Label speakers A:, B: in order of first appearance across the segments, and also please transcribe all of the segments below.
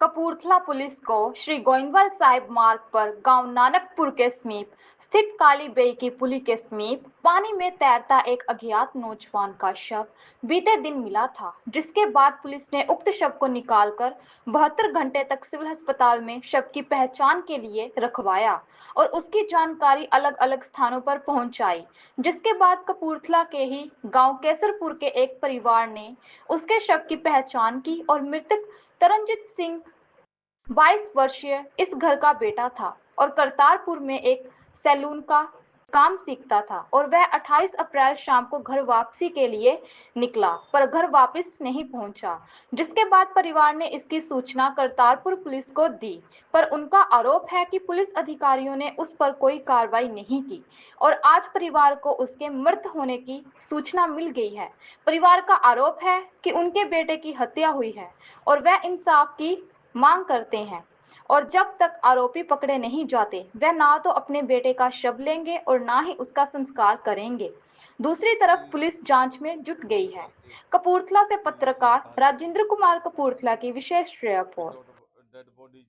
A: Kapurthala police को श्री गोइंदवाल साहिब मार्ग पर गाँव नानकपुर के समीप स्थित काली बेई की पुली के समीप पानी में तैरता एक अज्ञात नौजवान का शव बीते दिन मिला था, जिसके बाद पुलिस ने उक्त शव को निकालकर बहत्तर घंटे तक सिविल अस्पताल में शव की पहचान के लिए रखवाया और उसकी जानकारी अलग अलग स्थानों पर पहुंचाई, जिसके बाद कपूरथला के ही गाँव केसरपुर के एक परिवार ने उसके शव की पहचान की और मृतक तरनजीत सिंह 22 वर्षीय इस घर का बेटा था और करतारपुर में एक सैलून का काम सीखता था और वह 28 अप्रैल शाम को घर वापसी के लिए निकला, पर घर वापस नहीं पहुँचा, जिसके बाद परिवार ने इसकी सूचना करतारपुर पुलिस को दी। पर उनका आरोप है कि पुलिस अधिकारियों ने उस पर कोई कार्रवाई नहीं की और आज परिवार को उसके मृत होने की सूचना मिल गई है। परिवार का आरोप है कि उनके बेटे की हत्या हुई है और वह इंसाफ की मांग करते हैं। और जब तक आरोपी पकड़े नहीं जाते वह ना तो अपने बेटे का शव लेंगे और ना ही उसका संस्कार करेंगे दूसरी तरफ पुलिस जांच में जुट गई है कपूरथला से पत्रकार राजेंद्र कुमार कपूरथला की विशेष रिपोर्ट
B: ਡੈਡ ਬੋਡੀ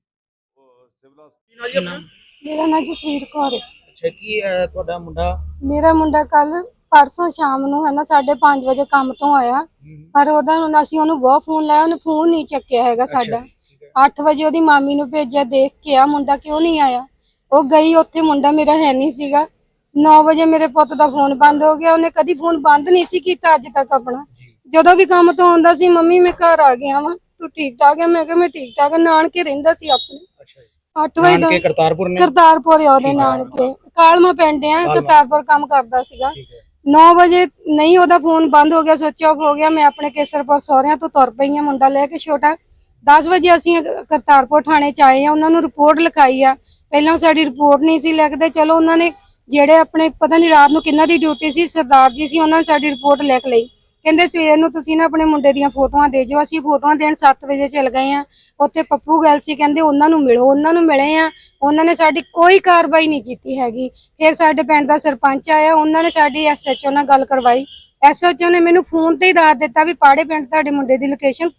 B: ਸਿਵਲ ਹਸਪਤਾਲ
C: ਮੇਰਾ ਨਾਂ ਜਸਵੀਰ ਕੌਰ ਹੈ
D: ਅੱਛਾ ਕੀ ਅਹ, ਤੁਹਾਡਾ ਮੁੰਡਾ
C: ਮੇਰਾ ਮੁੰਡਾ ਕੱਲ ਪਰਸੋਂ ਸ਼ਾਮ ਨੂੰ ਹੈ ਨਾ 5:30 ਵਜੇ ਕੰਮ ਤੋਂ ਆਇਆ ਪਰ ਉਹਦਾ ਨੂੰ ਅਸੀਂ ਉਹਨੂੰ ਬਹੁਤ ਫੋਨ ਲਾਇਆ ਉਹਨੇ ਫੋਨ ਨਹੀਂ ਚੱਕਿਆ ਹੈਗਾ ਸਾਡਾ 8 ਵਜੇ ਉਹਦੀ ਮਾਮੀ ਨੂੰ ਭੇਜਿਆ ਦੇਖ ਕੇ ਆ ਮੁੰਡਾ ਕਿਉਂ ਨਹੀਂ ਆਇਆ? ਉਹ ਗਈ ਉੱਥੇ ਮੁੰਡਾ ਮੇਰਾ ਹੈ ਨਹੀਂ ਸੀਗਾ। 9 ਵਜੇ ਮੇਰੇ ਪੁੱਤ ਦਾ ਫੋਨ ਬੰਦ ਹੋ ਗਿਆ। ਉਹਨੇ ਕਦੀ ਫੋਨ ਬੰਦ ਨਹੀਂ ਸੀ ਕੀਤਾ ਅੱਜ ਤੱਕ ਆਪਣਾ। ਜਦੋਂ ਵੀ ਕੰਮ ਤੋਂ ਆਉਂਦਾ ਸੀ ਮੰਮੀ ਮੈਂ ਘਰ ਆ ਗਿਆ ਵਾਂ। ਤੂੰ ਠੀਕ ਠਾਕ ਹੈ ਮੈਂ ਕਿਹਾ ਮੈਂ ਠੀਕ ਠਾਕ ਹਾਂ ਨਾਨਕੇ ਰਹਿੰਦਾ ਸੀ ਆਪਣੇ।
D: ਅੱਛਾ ਜੀ।
C: 8 ਵਜੇ ਦਾ
D: ਨਾਨਕੇ ਕਰਤਾਰਪੁਰ ਨੇ?
C: ਕਰਤਾਰਪੁਰ ਆ ਉਹਦੇ ਨਾਨਕੇ ਕਾਲਮਾ ਪਿੰਡ ਆ ਕਰਤਾਰਪੁਰ ਕੰਮ ਕਰਦਾ ਸੀਗਾ।
D: ਠੀਕ ਹੈ
C: 9 ਵਜੇ ਨਹੀਂ ਉਹਦਾ ਫੋਨ ਬੰਦ ਹੋ ਗਿਆ ਸਵਿਚ ਆਫ ਹੋ ਗਿਆ। ਮੈਂ ਆਪਣੇ ਕੇਸਰਪੁਰ ਸਹੁਰਿਆਂ ਤੋਂ ਤੁਰ ਪਈ ਆ ਮੁੰਡਾ ਲੈ ਕੇ ਛੋਟਾ। 10 ਵਜੇ ਅਸੀਂ ਕਰਤਾਰਪੁਰ ਥਾਣੇ ਚ ਆਏ ਆ, ਉਹਨਾਂ ਨੂੰ ਰਿਪੋਰਟ ਲਿਖਾਈ ਆ। ਪਹਿਲਾਂ ਸਾਡੀ ਰਿਪੋਰਟ ਨਹੀਂ ਸੀ ਲਿਖਦੇ, ਚਲੋ ਉਹਨਾਂ ਨੇ ਜਿਹੜੇ ਆਪਣੇ, ਪਤਾ ਨਹੀਂ ਰਾਤ ਨੂੰ ਕਿੰਨਾ ਦੀ ਡਿਊਟੀ ਸੀ, ਸਰਦਾਰ ਜੀ ਸੀ, ਉਹਨਾਂ ਨੇ ਸਾਡੀ ਰਿਪੋਰਟ ਲਿਖ ਲਈ। ਕਹਿੰਦੇ ਸਵੇਰ ਨੂੰ ਤੁਸੀਂ ਨਾ ਆਪਣੇ ਮੁੰਡੇ ਦੀਆਂ ਫੋਟੋਆਂ ਦੇ ਜਿਓ, ਅਸੀਂ ਫੋਟੋਆਂ ਦੇਣ 7 ਵਜੇ ਚਲ ਗਏ ਆ। ਉੱਥੇ ਪੱਪੂ ਗੱਲ ਸੀ, ਕਹਿੰਦੇ ਉਹਨਾਂ ਨੂੰ ਮਿਲੋ, ਉਹਨਾਂ ਨੂੰ ਮਿਲੇ ਆ। ਉਹਨਾਂ ਨੇ ਸਾਡੀ ਕੋਈ ਕਾਰਵਾਈ ਨਹੀਂ ਕੀਤੀ ਹੈਗੀ। ਫਿਰ ਸਾਡੇ ਪਿੰਡ ਦਾ ਸਰਪੰਚ ਆਇਆ, ਉਹਨਾਂ ਨੇ ਸਾਡੀ ਐਸਐਚਓ ਨਾਲ ਗੱਲ ਕਰਵਾਈ। ਐਸਐਚਓ ਨੇ ਮੈਨੂੰ ਫੋਨ ਤੇ ਹੀ ਦੱਸ ਦਿੱਤਾ ਵੀ ਪਾੜੇ ਪਿੰਡ ਤੁਹਾਡੇ ਮੁੰਡੇ ਦੀ ਲੋਕੇਸ਼ਨ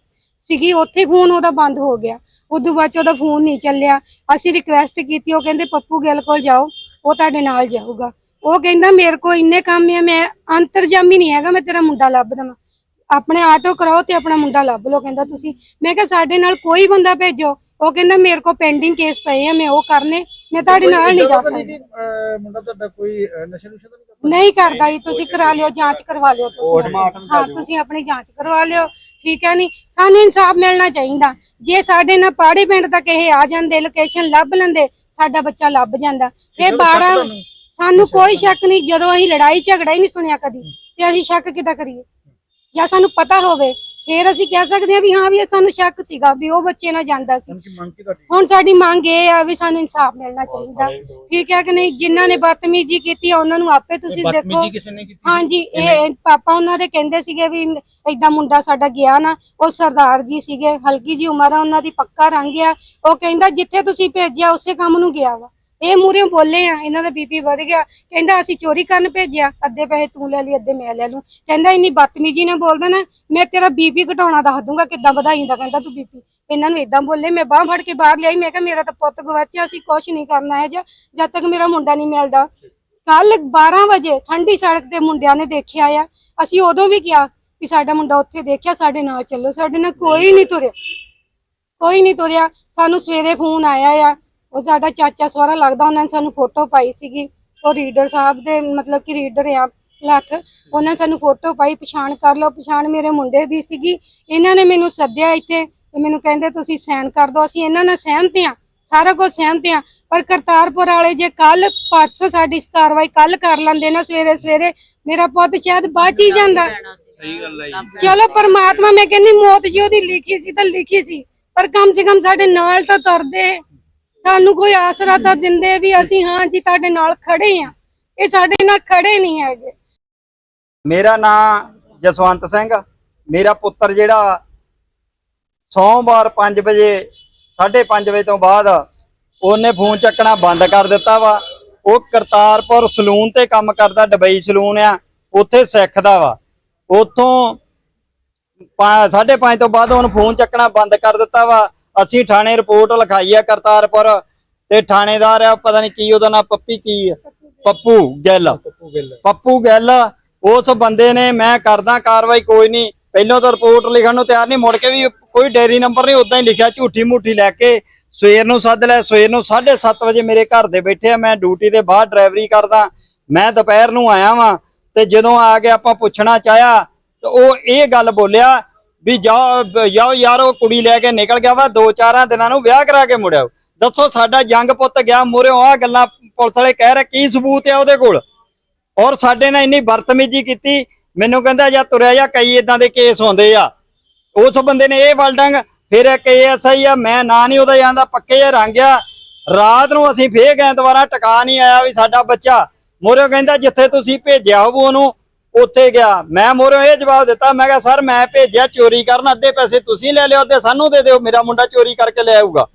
C: ਸੀਗੀ ਉੱਥੇ ਫੋਨ ਉਹਦਾ ਬੰਦ ਹੋ ਗਿਆ। ਉਦੋਂ ਬਾਅਦ 'ਚ ਉਹਦਾ ਫੋਨ ਨਹੀਂ ਚੱਲਿਆ। ਅਸੀਂ ਰਿਕੁਐਸਟ ਕੀਤੀ ਉਹ ਕਹਿੰਦੇ ਪੱਪੂ ਗਿੱਲ ਕੋਲ ਜਾਓ ਉਹ ਤੁਹਾਡੇ ਨਾਲ ਜਾਊਗਾ। ਉਹ ਕਹਿੰਦਾ ਮੇਰੇ ਕੋਲ ਇੰਨੇ ਕੰਮ ਆ ਮੈਂ ਅੰਤਰਜਾਮੀ ਨਹੀਂ ਹੈਗਾ ਮੈਂ ਤੇਰਾ ਮੁੰਡਾ ਲੱਭ ਦਵਾਂ। ਆਪਣੇ ਆਟੋ ਕਰਾਓ ਤੇ ਆਪਣਾ ਮੁੰਡਾ ਲੱਭ ਲਓ। ਕਹਿੰਦਾ ਤੁਸੀਂ ਮੈਂ ਕਿਹਾ ਸਾਡੇ ਨਾਲ ਕੋਈ ਬੰਦਾ ਭੇਜੋ। ਉਹ ਕਹਿੰਦਾ ਮੇਰੇ ਕੋਲ ਪੈਂਡਿੰਗ ਕੇਸ ਪਏ ਆ ਮੈਂ ਉਹ ਕਰਨੇ ਮੈਂ ਤੁਹਾਡੇ ਨਾਲ ਨਹੀਂ ਜਾ ਸਕਦਾ।
D: ਮੁੰਡਾ ਤੁਹਾਡਾ ਕੋਈ ਨਸ਼ਾ ਨੁਸ਼ਾ ਨਹੀਂ ਕਰਦਾ?
C: ਨਹੀਂ ਕਰਦਾ ਜੀ ਤੁਸੀਂ ਕਰਾ ਲਿਓ ਜਾਂਚ ਕਰਵਾ ਲਿਓ ਤੁਸੀਂ। ਹਾਂ ਤੁਸੀਂ ਆਪਣੀ ਜਾਂਚ ਕਰਵਾ ਲਿਓ। ਠੀਕ ਹੈ ਨਹੀਂ? ਸਾਨੂੰ ਇਨਸਾਫ ਮਿਲਣਾ ਚਾਹੀਦਾ। ਜੇ ਸਾਡੇ ਨਾਲ ਪਾੜੇ ਪਿੰਡ ਤੱਕ ਇਹ ਆ ਜਾਂਦੇ ਲੋਕੇਸ਼ਨ ਲੱਭ ਲੈਂਦੇ ਸਾਡਾ ਬੱਚਾ ਲੱਭ ਜਾਂਦਾ। ਇਹ 12 ਸਾਨੂੰ ਕੋਈ ਸ਼ੱਕ ਨਹੀਂ ਜਦੋਂ ਅਸੀਂ ਲੜਾਈ ਝਗੜਾ ਹੀ ਨਹੀਂ ਸੁਣਿਆ ਕਦੀ ਤੇ ਅਸੀਂ ਸ਼ੱਕ ਕਿੱਦਾਂ ਕਰੀਏ? ਜਾਂ ਸਾਨੂੰ ਪਤਾ ਹੋਵੇ ਫਿਰ ਅਸੀਂ ਕਹਿ ਸਕਦੇ ਹਾਂ ਵੀ ਹਾਂ ਵੀ ਸਾਨੂੰ ਸ਼ੱਕ ਸੀਗਾ ਵੀ ਉਹ ਬੱਚੇ ਨਾਲ ਜਾਂਦਾ ਸੀ।
D: ਹੁਣ ਕੀ ਮੰਗ ਕੀ ਤੁਹਾਡੀ?
C: ਹੁਣ ਸਾਡੀ ਮੰਗ ਇਹ ਆ ਵੀ ਸਾਨੂੰ ਇਨਸਾਫ ਮਿਲਣਾ ਚਾਹੀਦਾ। ਠੀਕ ਹੈ ਕਿ ਨਹੀਂ? ਜਿਨ੍ਹਾਂ ਨੇ ਬਦਤਮੀਜ਼ੀ ਕੀਤੀ ਆ ਉਹਨਾਂ ਨੂੰ ਆਪੇ ਤੁਸੀਂ ਦੇਖੋ।
D: ਬਦਤਮੀਜ਼ੀ ਕਿਸੇ ਨੇ ਕੀਤੀ
C: ਹਾਂਜੀ ਇਹ ਪਾਪਾ ਉਹਨਾਂ ਦੇ ਕਹਿੰਦੇ ਸੀਗੇ ਵੀ ਏਦਾਂ ਮੁੰਡਾ ਸਾਡਾ ਗਿਆ ਨਾ ਉਹ ਸਰਦਾਰ ਜੀ ਸੀਗੇ ਹਲਕੀ ਜੀ ਉਮਰ ਆ ਉਹਨਾਂ ਦੀ ਪੱਕਾ ਰੰਗ ਆ। ਉਹ ਕਹਿੰਦਾ ਜਿੱਥੇ ਤੁਸੀਂ ਭੇਜਿਆ ਉਸੇ ਕੰਮ ਨੂੰ ਗਿਆ ਵਾ। ਇਹ ਮੂਰੇ ਬੋਲੇ ਆ, ਇਹਨਾਂ ਦਾ ਬੀਪੀ ਵਧ ਗਿਆ। ਕਹਿੰਦਾ, ਅਸੀਂ ਚੋਰੀ ਕਰਨ ਭੇਜਿਆ। ਅੱਧੇ ਪੈਸੇ ਤੂੰ ਲੈ ਲਈ, ਅੱਧੇ ਮੈਂ ਲੈ ਲੂੰ। ਕਹਿੰਦਾ, ਇੰਨੀ ਬਦਤਮੀਜੀ ਨਾਲ ਬੋਲਦਾ ਨਾ, ਮੈਂ ਤੇਰਾ ਬੀਪੀ ਘਟਾਉਣਾ ਦੱਸ ਦੂੰਗਾ, ਕਿੱਦਾਂ ਵਧਾਈ ਦਾ, ਕਹਿੰਦਾ ਤੂੰ ਬੀਪੀ ਇਹਨਾਂ ਨੂੰ ਇਦਾਂ ਬੋਲੇ, ਮੈਂ ਬਾਹ ਫੜ ਕੇ ਬਾਹਰ ਲਿਆਈ, ਮੈਂ ਕਿਹਾ, ਮੇਰਾ ਤਾਂ ਪੁੱਤ ਗਵਾਚਿਆ, ਅਸੀਂ ਕੁਛ ਨਹੀਂ ਕਰਨਾ ਹੈ ਜਾਂ ਜਦ ਤੱਕ ਮੇਰਾ ਮੁੰਡਾ ਨਹੀਂ ਮਿਲਦਾ। ਕੱਲ 12 ਵਜੇ ਠੰਡੀ ਸੜਕ ਤੇ ਮੁੰਡਿਆਂ ਨੇ ਦੇਖਿਆ ਆ। ਅਸੀਂ ਉਦੋਂ ਵੀ ਕਿਹਾ ਕਿ ਸਾਡਾ ਮੁੰਡਾ ਉੱਥੇ ਦੇਖਿਆ, ਸਾਡੇ ਨਾਲ ਚੱਲੋ, ਸਾਡੇ ਨਾਲ ਕੋਈ ਨਹੀਂ ਤੁਰਿਆ। ਕੋਈ ਨਹੀਂ ਤੁਰਿਆ। ਸਾਨੂੰ ਸਵੇਰੇ ਫੋਨ ਆਇਆ ਆ ਉਹ ਸਾਡਾ ਚਾਚਾ ਸਹੁਰਾ ਲੱਗਦਾ ਉਹਨਾਂ ਨੇ ਸਾਨੂੰ ਫੋਟੋ ਪਾਈ ਸੀਗੀ। ਉਹ ਰੀਡਰ ਸਾਹਿਬ ਦੇ ਮਤਲਬ ਕਿ ਰੀਡਰ ਆ ਲੱਥ ਉਹਨਾਂ ਨੇ ਸਾਨੂੰ ਫੋਟੋ ਪਾਈ ਪਛਾਣ ਕਰ ਲਓ। ਪਛਾਣ ਮੇਰੇ ਮੁੰਡੇ ਦੀ ਸੀਗੀ। ਇਹਨਾਂ ਨੇ ਮੈਨੂੰ ਸੱਦਿਆ ਇੱਥੇ ਤੇ ਮੈਨੂੰ ਕਹਿੰਦੇ ਤੁਸੀਂ ਸਾਈਨ ਕਰ ਦਿਓ। ਅਸੀਂ ਇਹਨਾਂ ਨਾਲ ਸਹਿਮਤ ਆ ਸਾਰਾ ਕੁਝ ਸਹਿਮਤ ਆ ਪਰ ਕਰਤਾਰਪੁਰ ਵਾਲੇ ਜੇ ਕੱਲ ਪਰਸੋਂ ਸਾਡੀ ਕਾਰਵਾਈ ਕੱਲ ਕਰ ਲੈਂਦੇ ਨਾ ਸਵੇਰੇ ਸਵੇਰੇ ਮੇਰਾ ਪੁੱਤ ਸ਼ਾਇਦ ਬਚ ਹੀ ਜਾਂਦਾ।
D: ਸਹੀ ਗੱਲ ਹੈ
C: ਚਲੋ ਪਰਮਾਤਮਾ ਮੈਂ ਕਹਿੰਦੀ ਮੌਤ ਜੀ ਉਹਦੀ ਲਿਖੀ ਸੀ ਤਾਂ ਲਿਖੀ ਸੀ। ਪਰ ਕਮ ਸੇ ਕਮ ਸਾਡੇ ਨਾਲ ਤਾਂ ਤੁਰਦੇ। ਸਾਨੂੰ ਕੋਈ ਆਸਰਾ ਤਾਂ ਦਿੰਦੇ ਵੀ ਅਸੀਂ, ਹਾਂ ਜੀ, ਤੁਹਾਡੇ ਨਾਲ ਖੜੇ ਆ ਇਹ ਸਾਡੇ ਨਾਲ ਖੜੇ ਨਹੀਂ ਹੈਗੇ।
E: ਮੇਰਾ ਨਾਂ ਜਸਵੰਤ ਸਿੰਘ ਮੇਰਾ ਪੁੱਤਰ ਜਿਹੜਾ ਸੋਮਵਾਰ 5 ਵਜੇ 5:30 ਵਜੇ ਤੋਂ ਬਾਅਦ ਉਹਨੇ ਫੋਨ ਚੱਕਣਾ ਬੰਦ ਕਰ ਦਿੱਤਾ ਵਾ। ਉਹ ਕਰਤਾਰਪੁਰ ਸਲੂਨ ਤੇ ਕੰਮ ਕਰਦਾ, ਡਬਈ ਸਲੂਨ ਆ। ਉੱਥੇ ਸਿੱਖਦਾ ਵਾ। ਉੱਥੋਂ 5:30 ਤੋਂ ਬਾਅਦ ਉਹਨੂੰ ਫੋਨ ਚੱਕਣਾ ਬੰਦ ਕਰ ਦਿੱਤਾ ਵਾ। ਅਸੀਂ ਥਾਣੇ ਰਿਪੋਰਟ ਲਿਖਾਈ ਆ ਕਰਤਾਰਪੁਰ ਤੇ ਥਾਣੇਦਾਰ ਆ ਪਤਾ ਨਹੀਂ ਕੀ ਉਹਦਾ ਨਾਮ ਪੱਪੀ ਕੀ ਆ? ਪੱਪੂ ਗਿੱਲ।
D: ਪੱਪੂ ਗਿੱਲ।
E: ਪੱਪੂ ਗਿੱਲ ਉਸ ਬੰਦੇ ਨੇ ਮੈਂ ਕਰਦਾ ਕਾਰਵਾਈ ਕੋਈ ਨਹੀਂ। ਪਹਿਲਾਂ ਤਾਂ ਰਿਪੋਰਟ ਲਿਖਣ ਨੂੰ ਤਿਆਰ ਨਹੀਂ ਮੁੜ ਕੇ ਵੀ ਕੋਈ ਡੈਰੀ ਨੰਬਰ ਨਹੀਂ ਉਦਾਂ ਹੀ ਲਿਖਿਆ ਝੂਠੀ ਮੂਠੀ ਲੈ ਕੇ ਸਵੇਰ ਨੂੰ ਸੱਦ ਲੈ ਸਵੇਰ ਨੂੰ 7:30 ਵਜੇ ਮੇਰੇ ਘਰ ਦੇ ਬੈਠੇ ਆ ਮੈਂ ਡਿਊਟੀ ਦੇ ਬਾਹਰ ਡਰਾਈਵਰੀ ਕਰਦਾ ਮੈਂ ਦੁਪਹਿਰ ਨੂੰ ਆਇਆ ਵਾਂ ਤੇ ਜਦੋਂ ਆ ਕੇ ਆਪਾਂ ਪੁੱਛਣਾ ਚਾਹਿਆ ਤੇ ਉਹ ਇਹ ਗੱਲ ਬੋਲਿਆ ਵੀ ਜਾਓ ਜਾਓ ਯਾਰ ਉਹ ਕੁੜੀ ਲੈ ਕੇ ਨਿਕਲ ਗਿਆ ਵਾ, ਦੋ ਚਾਰਾਂ ਦਿਨਾਂ ਨੂੰ ਵਿਆਹ ਕਰਾ ਕੇ ਮੁੜਿਆ। ਦੱਸੋ ਸਾਡਾ ਜੰਗ ਪੁੱਤ ਗਿਆ, ਮੋਰਿਓ ਆ ਗੱਲਾਂ ਪੁਲਿਸ ਵਾਲੇ ਕਹਿ ਰਹੇ, ਕੀ ਸਬੂਤ ਆ ਉਹਦੇ ਕੋਲ? ਔਰ ਸਾਡੇ ਨਾਲ ਇੰਨੀ ਬਦਤਮੀਜ਼ੀ ਕੀਤੀ, ਮੈਨੂੰ ਕਹਿੰਦਾ ਜਾਂ ਤੁਰਿਆ ਜਾਂ ਕਈ ਇਦਾਂ ਦੇ ਕੇਸ ਹੁੰਦੇ ਆ। ਉਸ ਬੰਦੇ ਨੇ ਇਹ ਵਲਡੰਗ ਫਿਰ ਇੱਕ ਐਸਆਈ ਆ, ਮੈਂ ਨਾ ਨਹੀਂ ਉਹਦਾ ਜਾਂਦਾ, ਪੱਕੇ ਜਿਹਾ ਰੰਗਿਆ ਰਾਤ ਨੂੰ ਅਸੀਂ ਫੇਰ ਗਏ ਦੁਬਾਰਾ ਟਿਕਾ ਨਹੀਂ ਆਇਆ ਵੀ ਸਾਡਾ ਬੱਚਾ। ਮੋਰਿਓ ਕਹਿੰਦਾ, ਜਿੱਥੇ ਤੁਸੀਂ ਭੇਜਿਆ ਹੋਵੋ ਉਹਨੂੰ ਉੱਥੇ ਗਿਆ। ਮੈਂ ਮੋਰਿਓ ਇਹ ਜਵਾਬ ਦਿੱਤਾ, ਮੈਂ ਕਿਹਾ, ਸਰ, ਮੈਂ ਭੇਜਿਆ ਚੋਰੀ ਕਰਨ, ਅੱਧੇ ਪੈਸੇ ਤੁਸੀਂ ਲੈ ਲਿਓ, ਅੱਧੇ ਸਾਨੂੰ ਦੇ ਦਿਓ, ਮੇਰਾ ਮੁੰਡਾ ਚੋਰੀ ਕਰਕੇ ਲੈ ਆਊਗਾ।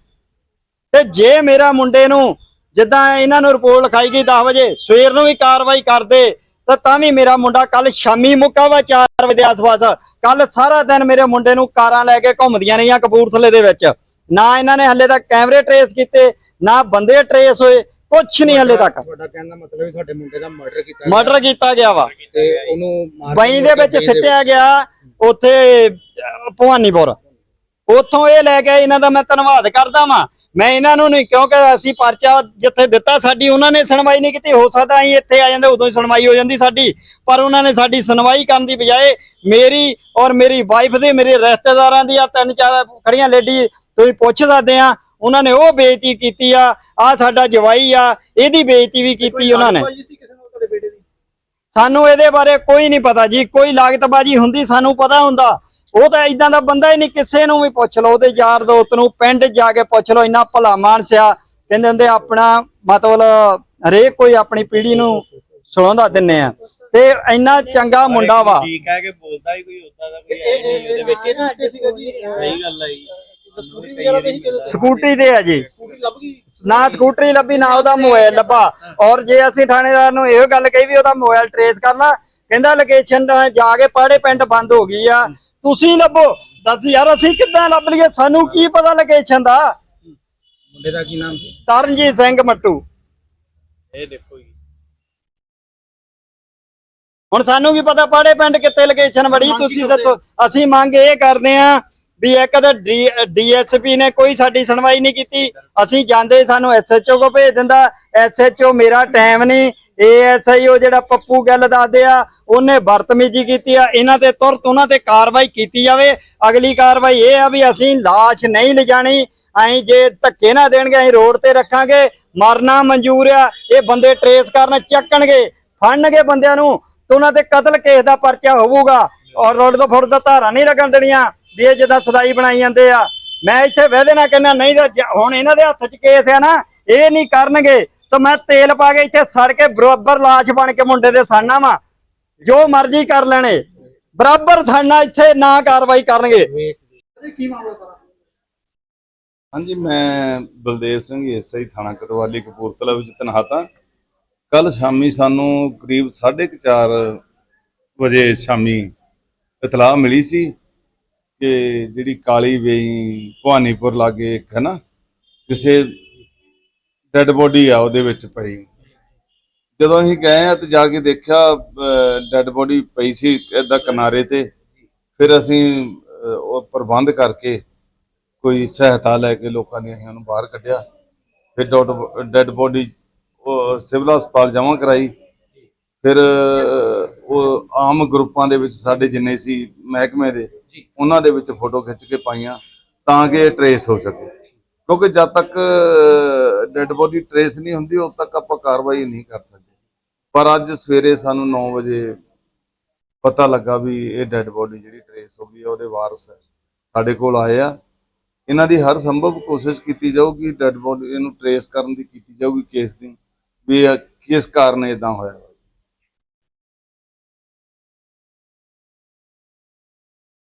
E: ਤੇ ਜੇ ਮੇਰਾ ਮੁੰਡੇ ਨੂੰ ਜਿੱਦਾਂ ਇਹਨਾਂ ਨੂੰ ਰਿਪੋਰਟ ਲਿਖਾਈ ਗਈ 10 ਵਜੇ, ਸਵੇਰ ਨੂੰ ਵੀ ਕਾਰਵਾਈ ਕਰਦੇ, ਤਾਂ ਤਾਂ ਵੀ ਮੇਰਾ ਮੁੰਡਾ ਕੱਲ ਸ਼ਾਮੀ ਮੁੱਕਾ ਵਾ 4 ਵਜੇ ਆਸ-ਪਾਸ। ਕੱਲ ਸਾਰਾ ਦਿਨ ਮੇਰੇ ਮੁੰਡੇ ਨੂੰ ਕਾਰਾਂ ਲੈ ਕੇ ਘੁੰਮਦੀਆਂ ਰਹੀਆਂ ਕਪੂਰਥਲੇ ਦੇ ਵਿੱਚ। ਨਾ ਇਹਨਾਂ ਨੇ ਹੱਲੇ ਤੱਕ ਕੈਮਰੇ ਟਰੇਸ ਕੀਤੇ, ਨਾ ਬੰਦੇ ਟਰੇਸ ਹੋਏ ਕੁਛ ਨਹੀਂ ਹੱਲੇ ਤੱਕ।
D: ਤੁਹਾਡਾ ਕਹਿਣ ਦਾ ਮਤਲਬ ਹੈ ਤੁਹਾਡੇ ਮੁੰਡੇ ਦਾ ਮਰਡਰ ਕੀਤਾ
E: ਮਰਡਰ ਕੀਤਾ ਗਿਆ ਵਾ।
D: ਤੇ ਉਹਨੂੰ ਮਾਰ
E: ਬਈ ਦੇ ਵਿੱਚ ਸਿੱਟਿਆ ਗਿਆ ਉੱਥੇ ਅਹ, ਭਵਾਨੀਪੁਰ। ਉੱਥੋਂ ਇਹ ਲੈ ਕੇ ਇਹਨਾਂ ਦਾ ਮੈਂ ਧੰਨਵਾਦ ਕਰਦਾ ਵਾਂ। ਮੈਂ ਇਹਨਾਂ ਨੂੰ ਨਹੀਂ ਕਿਉਂਕਿ ਅਸੀਂ ਪਰਚਾ ਜਿੱਥੇ ਦਿੱਤਾ ਸਾਡੀ ਉਹਨਾਂ ਨੇ ਸੁਣਵਾਈ ਨਹੀਂ ਕੀਤੀ। ਹੋ ਸਕਦਾ ਅਸੀਂ ਇੱਥੇ ਆ ਜਾਂਦੇ ਉਦੋਂ ਹੀ ਸੁਣਵਾਈ ਹੋ ਜਾਂਦੀ ਸਾਡੀ। ਪਰ ਉਹਨਾਂ ਨੇ ਸਾਡੀ ਸੁਣਵਾਈ ਕਰਨ ਦੀ ਬਜਾਏ ਮੇਰੀ ਔਰ ਮੇਰੀ ਵਾਈਫ ਦੇ ਮੇਰੇ ਰਿਸ਼ਤੇਦਾਰਾਂ ਦੀ ਆ ਤਿੰਨ ਚਾਰ ਖੜੀਆਂ ਲੇਡੀ ਤੁਸੀਂ ਪੁੱਛ ਸਕਦੇ ਆ ਉਹਨਾਂ ਨੇ ਉਹ ਬੇਇੱਜ਼ਤੀ ਕੀਤੀ ਆ ਆ ਸਾਡਾ ਜਵਾਈ ਆ ਇਹਦੀ ਬੇਇੱਜ਼ਤੀ ਵੀ ਕੀਤੀ ਉਹਨਾਂ ਨੇ ਸਾਨੂੰ ਇਹਦੇ ਬਾਰੇ ਕੋਈ ਨਹੀਂ ਪਤਾ ਜੀ ਕੋਈ ਲਾਗਤਬਾਜੀ ਹੁੰਦੀ ਸਾਨੂੰ ਪਤਾ ਹੁੰਦਾ ਉਹ ਤਾਂ ਇਦਾਂ ਦਾ ਬੰਦਾ ਹੀ ਨਹੀਂ ਕਿਸੇ ਨੂੰ ਵੀ ਪੁੱਛ ਲਓ ਉਹਦੇ ਯਾਰ ਦੋਸਤ ਨੂੰ ਪਿੰਡ ਜਾ ਕੇ ਪੁੱਛ ਲਓ ਇੰਨਾ ਭਲਾ ਮਾਨਸਿਆ ਕਹਿੰਦੇ ਹੁੰਦੇ ਆਪਣਾ ਮਤਲਬ ਹਰੇਕ ਕੋਈ ਆਪਣੀ ਪੀੜ੍ਹੀ ਨੂੰ ਸੁਣਾਉਂਦਾ ਦਿੰਨੇ ਆ ਤੇ ਇੰਨਾ ਚੰਗਾ ਮੁੰਡਾ ਵਾ
F: ਠੀਕ ਹੈ ਕਿ ਬੋਲਦਾ ਹੀ ਕੋਈ ਹੁੰਦਾ ਦਾ ਕੋਈ
D: ਇਹ ਇਹ ਇਹ ਸੀਗਾ ਜੀ
F: ਸਹੀ ਗੱਲ ਹੈ ਜੀ
D: ਸਕੂਟਰੀ ਵਗੈਰਾ ਤੇ ਹੀ ਕਿਤੇ
E: ਸਕੂਟਰੀ ਤੇ ਆ ਜੀ।
D: ਸਕੂਟਰੀ ਲੱਭ ਗਈ?
E: ਨਾ ਸਕੂਟਰੀ ਲੱਭੀ ਨਾ ਉਹਦਾ ਮੋਬਾਈਲ ਲੱਭਾ। ਔਰ ਜੇ ਅਸੀਂ ਥਾਣੇਦਾਰ ਨੂੰ ਇਹੋ ਗੱਲ ਕਹੀ ਵੀ ਉਹਦਾ ਮੋਬਾਈਲ ਟਰੇਸ ਕਰ ਲਾ ਕਹਿੰਦਾ ਲੋਕੇਸ਼ਨ ਜਾ ਕੇ ਪਾੜੇ ਪਿੰਡ ਬੰਦ ਹੋ ਗਈ ਆ। ਤੁਸੀਂ ਲੱਭੋ। ਦੱਸ ਯਾਰ ਅਸੀਂ ਕਿੱਦਾਂ ਲੱਭ ਲਈਏ? ਸਾਨੂੰ ਕੀ ਪਤਾ ਲੋਕੇਸ਼ਨ ਦਾ?
D: ਮੁੰਡੇ ਦਾ ਕੀ ਨਾਮ ਸੀ?
E: ਤਰਨਜੀਤ ਸਿੰਘ ਮੱਟੂ।
F: ਇਹ ਦੇਖੋ ਜੀ।
E: ਹੁਣ ਸਾਨੂੰ ਕੀ ਪਤਾ ਪਾੜੇ ਪਿੰਡ ਕਿੱਥੇ ਲੋਕੇਸ਼ਨ ਬੜੀ ਤੁਸੀਂ ਦੱਸੋ। ਅਸੀਂ ਮੰਗ ਇਹ ਕਰਦੇ ਆ ਵੀ ਇੱਕ ਤਾਂ ਡੀਐਸਪੀ ਨੇ ਕੋਈ ਸਾਡੀ ਸੁਣਵਾਈ ਨਹੀਂ ਕੀਤੀ। ਅਸੀਂ ਜਾਂਦੇ ਸਾਨੂੰ ਐਸਐਚਓ ਕੋ ਭੇਜ ਦਿੰਦਾ। ਐਸਐਚਓ ਮੇਰਾ ਟਾਈਮ ਨਹੀਂ। ਏਐਸਆਈਓ ਜਿਹੜਾ ਪੱਪੂ ਗੱਲ ਦੱਸਦੇ ਆ, ਉਹਨੇ ਬਦਤਮੀਜ਼ੀ ਕੀਤੀ ਆ। ਇਹਨਾਂ ਤੇ ਤੁਰਤ ਉਹਨਾਂ ਤੇ ਕਾਰਵਾਈ ਕੀਤੀ ਜਾਵੇ। ਅਗਲੀ ਕਾਰਵਾਈ ਇਹ ਆ ਵੀ ਅਸੀਂ ਲਾਸ਼ ਨਹੀਂ ਲਿਜਾਣੀ। ਅਸੀਂ ਜੇ ਧੱਕੇ ਨਾ ਦੇਣਗੇ, ਅਸੀਂ ਰੋਡ ਤੇ ਰੱਖਾਂਗੇ। ਮਰਨਾ ਮਨਜ਼ੂਰ ਆ। ਇਹ ਬੰਦੇ ਟਰੇਸ ਕਰਨ ਚੱਕਣਗੇ। ਫੜਨਗੇ ਬੰਦਿਆਂ ਨੂੰ। ਤੇ ਉਹਨਾਂ ਤੇ ਕਤਲ ਕੇਸ ਦਾ ਪਰਚਾ ਹੋਊਗਾ। ਔਰ ਰੋਡ ਤੋਂ ਫੁੱਟ ਦਾ ਧਾਰਾ ਨਹੀਂ ਲੱਗਣ ਦੇਣੀਆਂ। ਵੀ ਇਹ ਜਿੱਦਾਂ ਸਦਾਈ ਬਣਾਈ ਜਾਂਦੇ ਆ। ਮੈਂ ਇੱਥੇ ਵਹਿਦੇ ਨਾ ਕਹਿੰਦਾ ਨਹੀਂ ਤਾਂ ਜ- ਹੁਣ ਇਹਨਾਂ ਦੇ ਹੱਥ 'ਚ ਕੇਸ ਆ ਨਾ ਇਹ ਨਹੀਂ ਕਰਨਗੇ। ਤਾਂ ਮੈਂ ਤੇਲ ਪਾ ਕੇ ਇੱਥੇ ਸੜ ਕੇ ਬਰਾਬਰ ਲਾਸ਼ ਬਣ ਕੇ ਮੁੰਡੇ ਦੇ ਸਾਨਾ ਵਾ ਜੋ ਮਰਜ਼ੀ ਕਰ ਲੈਣੇ। ਬਰਾਬਰ ਥਾਣਾ ਇੱਥੇ ਨਾ ਕਾਰਵਾਈ ਕਰਨਗੇ।
B: ਹਾਂਜੀ ਮੈਂ ਬਲਦੇਵ ਸਿੰਘ ਐਸਆਈ ਥਾਣਾ ਕਤਵਾਲੀ ਕਪੂਰਥਲਾ ਵਿੱਚ ਤੈਨਾਤ ਹਾਂ ਕੱਲ ਸ਼ਾਮੀ ਸਾਨੂੰ ਕਰੀਬ 4:30 ਵਜੇ ਸ਼ਾਮੀ ਇਤਲਾਹ ਮਿਲੀ ਸੀ। ਕਿ ਜਿਹੜੀ ਕਾਲੀ ਵੇਈ ਭਵਾਨੀਪੁਰ ਲਾਗੇ ਇੱਕ ਹੈ ਕਿਸੇ ਡੈੱਡ ਬੋਡੀ ਆ ਉਹਦੇ ਵਿੱਚ ਪਈ। ਜਦੋਂ ਅਸੀਂ ਗਏ ਆ ਤੇ ਜਾ ਕੇ ਦੇਖਿਆ ਡੈੱਡ ਬੋਡੀ ਪਈ ਸੀ ਏਦਾਂ ਕਿਨਾਰੇ ਤੇ। ਫਿਰ ਅਸੀਂ ਉਹ ਪ੍ਰਬੰਧ ਕਰਕੇ ਕੋਈ ਸਹਾਇਤਾ ਲੈ ਕੇ ਲੋਕਾਂ ਨੇ ਅਸੀਂ ਉਹਨੂੰ ਬਾਹਰ ਕੱਢਿਆ। ਫਿਰ ਡੈੱਡ ਬੋਡੀ ਸਿਵਲ ਹਸਪਤਾਲ ਜਮ੍ਹਾਂ ਕਰਾਈ। ਫਿਰ ਉਹ ਆਮ ਗਰੁੱਪਾਂ ਦੇ ਵਿੱਚ ਸਾਡੇ ਜਿੰਨੇ ਸੀ ਮਹਿਕਮੇ ਦੇ ਉਹਨਾਂ ਦੇ ਵਿੱਚ ਫੋਟੋ ਖਿੱਚ ਕੇ ਪਾਈਆਂ ਤਾਂ ਕਿ ਇਹ ਟਰੇਸ ਹੋ ਸਕੇ। ਕਿਉਂਕਿ ਜਦ ਤੱਕ ਡੈੱਡ ਬੋਡੀ ਟਰੇਸ ਨਹੀਂ ਹੁੰਦੀ, ਉਦ ਤੱਕ ਆਪਾਂ ਕਾਰਵਾਈ ਨਹੀਂ ਕਰ ਸਕਦੇ। ਪਰ ਅੱਜ ਸਵੇਰੇ ਸਾਨੂੰ 9 ਵਜੇ ਪਤਾ ਲੱਗਾ ਵੀ ਇਹ ਡੈੱਡ ਬੋਡੀ ਜਿਹੜੀ ਟਰੇਸ ਹੋ ਗਈ ਹੈ, ਉਹਦੇ ਵਾਰਸ ਸਾਡੇ ਕੋਲ ਆਏ ਆ। ਇਹਨਾਂ ਦੀ ਹਰ ਸੰਭਵ ਕੋਸ਼ਿਸ਼ ਕੀਤੀ ਜਾਊਗੀ ਡੈੱਡ ਬੋਡੀ ਇਹਨੂੰ ਟਰੇਸ ਕਰਨ ਦੀ, ਕੀਤੀ ਜਾਊਗੀ ਕੇਸ ਦੀ, ਵੀ ਇਹ ਕਿਸ ਕਾਰਨ ਇਦਾਂ ਹੋਇਆ।